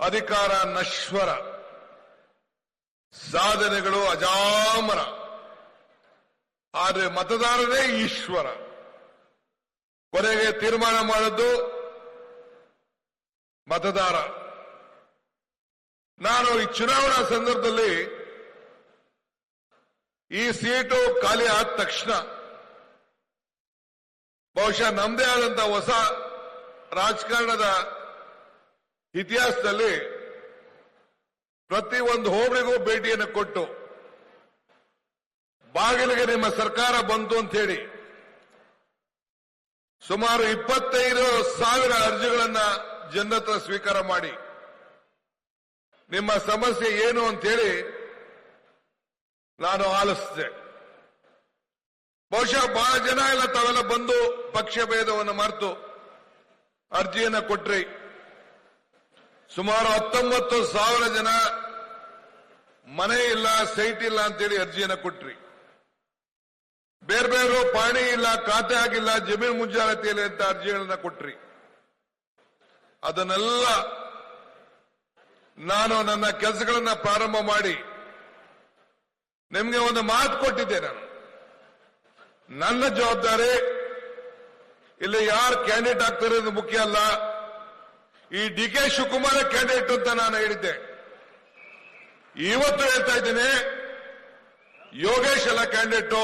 ಅಧಿಕಾರ ನಶ್ವರ, ಸಾಧನೆಗಳು ಅಜಾಮರ. ಆದರೆ ಮತದಾರರೇ ಈಶ್ವರ. ಕೊನೆಗೆ ತೀರ್ಮಾನ ಮಾಡದ್ದು ಮತದಾರ. ನಾನು ಈ ಚುನಾವಣಾ ಸಂದರ್ಭದಲ್ಲಿ ಈ ಸೀಟು ಖಾಲಿ ಆದ ತಕ್ಷಣ ಬಹುಶಃ ನಮ್ಮದೇ ಆದಂತಹ ಹೊಸ ರಾಜಕಾರಣದ ಇತಿಹಾಸದಲ್ಲಿ ಪ್ರತಿ ಒಂದು ಹೋಬಳಿಗೂ ಭೇಟಿಯನ್ನು ಕೊಟ್ಟು, ಬಾಗಿಲಿಗೆ ನಿಮ್ಮ ಸರ್ಕಾರ ಬಂತು ಅಂತ ಹೇಳಿ, ಸುಮಾರು ಇಪ್ಪತ್ತೈದು ಸಾವಿರ ಅರ್ಜಿಗಳನ್ನ ಜನತ್ರ ಸ್ವೀಕಾರ ಮಾಡಿ, ನಿಮ್ಮ ಸಮಸ್ಯೆ ಏನು ಅಂತ ಹೇಳಿ ನಾನು ಆಲಿಸಿದೆ ಬಹುಶಃ ಬಹಳ ಜನ ಎಲ್ಲ ತಾವೆಲ್ಲ ಬಂದು ಪಕ್ಷ ಭೇದವನ್ನು ಮರೆತು ಅರ್ಜಿಯನ್ನು ಕೊಟ್ರಿ. ಸುಮಾರು ಹತ್ತೊಂಬತ್ತು ಸಾವಿರ ಜನ ಮನೆ ಇಲ್ಲ, ಸೈಟ್ ಇಲ್ಲ ಅಂತೇಳಿ ಅರ್ಜಿಯನ್ನ ಕೊಟ್ರಿ. ಬೇರೆ ಬೇರೆ ಪಾಣಿ ಇಲ್ಲ, ಖಾತೆ ಆಗಿಲ್ಲ, ಜಮೀನು ಮುಂಜಾಗ್ರತೆಯಲ್ಲಿ ಅಂತ ಅರ್ಜಿಗಳನ್ನ ಕೊಟ್ರಿ. ಅದನ್ನೆಲ್ಲ ನಾನು ನನ್ನ ಕೆಲಸಗಳನ್ನ ಪ್ರಾರಂಭ ಮಾಡಿ ನಿಮಗೆ ಒಂದು ಮಾತು ಕೊಟ್ಟಿದ್ದೆ ನಾನು. ನನ್ನ ಜವಾಬ್ದಾರಿ, ಇಲ್ಲಿ ಯಾರು ಕ್ಯಾಂಡಿಡೇಟ್ ಆಗ್ತಾರೆ ಮುಖ್ಯ ಅಲ್ಲ ಈ ಡಿ ಕೆ ಶಿವಕುಮಾರ ಕ್ಯಾಂಡಿಡೇಟ್ ಅಂತ ನಾನು ಹೇಳಿದ್ದೆ ಇವತ್ತು ಹೇಳ್ತಾ ಇದ್ದೇನೆ, ಯೋಗೇಶ್ ಅಲ್ಲ ಕ್ಯಾಂಡಿಡೇಟು,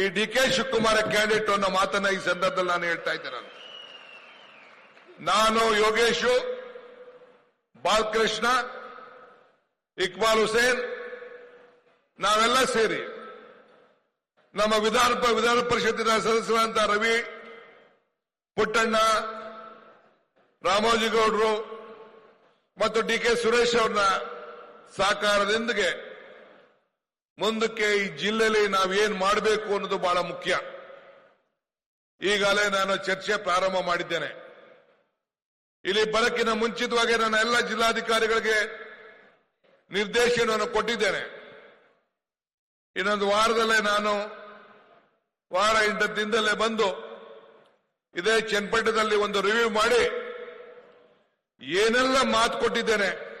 ಈ ಡಿ ಕೆ ಶಿವಕುಮಾರ ಕ್ಯಾಂಡಿಡೇಟ್ ಅನ್ನೋ ಮಾತನ್ನ ಈ ಸಂದರ್ಭದಲ್ಲಿ ನಾನು ಹೇಳ್ತಾ ಇದ್ದೇನೆ ನಾನು. ನಾನು ಯೋಗೇಶು, ಬಾಲಕೃಷ್ಣ, ಇಕ್ಬಾಲ್ ಹುಸೇನ್, ನಾವೆಲ್ಲ ಸೇರಿ ನಮ್ಮ ವಿಧಾನ ವಿಧಾನ ಪರಿಷತ್ತಿನ ಸದಸ್ಯರಾದಂತ ರವಿ, ಪುಟ್ಟಣ್ಣ ರಾಮೋಜಿಗೌಡರು ಮತ್ತು ಡಿ ಕೆ ಸುರೇಶ್ ಅವ್ರನ್ನ ಸಹಕಾರದೊಂದಿಗೆ ಮುಂದಕ್ಕೆ ಈ ಜಿಲ್ಲೆಯಲ್ಲಿ ನಾವೇನ್ ಮಾಡಬೇಕು ಅನ್ನೋದು ಬಹಳ ಮುಖ್ಯ. ಈಗಾಗಲೇ ನಾನು ಚರ್ಚೆ ಪ್ರಾರಂಭ ಮಾಡಿದ್ದೇನೆ. ಇಲ್ಲಿ ಬರಕ್ಕಿನ ಮುಂಚಿತವಾಗಿ ನಾನು ಎಲ್ಲ ಜಿಲ್ಲಾಧಿಕಾರಿಗಳಿಗೆ ನಿರ್ದೇಶನವನ್ನು ಕೊಟ್ಟಿದ್ದೇನೆ. ಇನ್ನೊಂದು ವಾರದಲ್ಲೇ ನಾನು ವಾರ ಎಂಟು ದಿನದಲ್ಲೇ ಬಂದು ಇದೇ ಚನ್ನಪಟ್ಟಣದಲ್ಲಿ ಒಂದು ರಿವ್ಯೂ ಮಾಡಿ ಏನೆಲ್ಲ ಮಾತು ಕೊಟ್ಟಿದ್ದೇನೆ,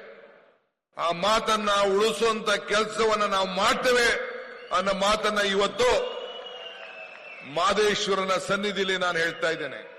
ಆ ಮಾತನ್ನ ಉಳಿಸುವಂತ ಕೆಲಸವನ್ನ ನಾವು ಮಾಡ್ತೇವೆ ಅನ್ನೋ ಮಾತನ್ನ ಇವತ್ತು ಮಾದೇಶ್ವರನ ಸನ್ನಿಧಿಯಲ್ಲಿ ನಾನು ಹೇಳ್ತಾ ಇದ್ದೇನೆ.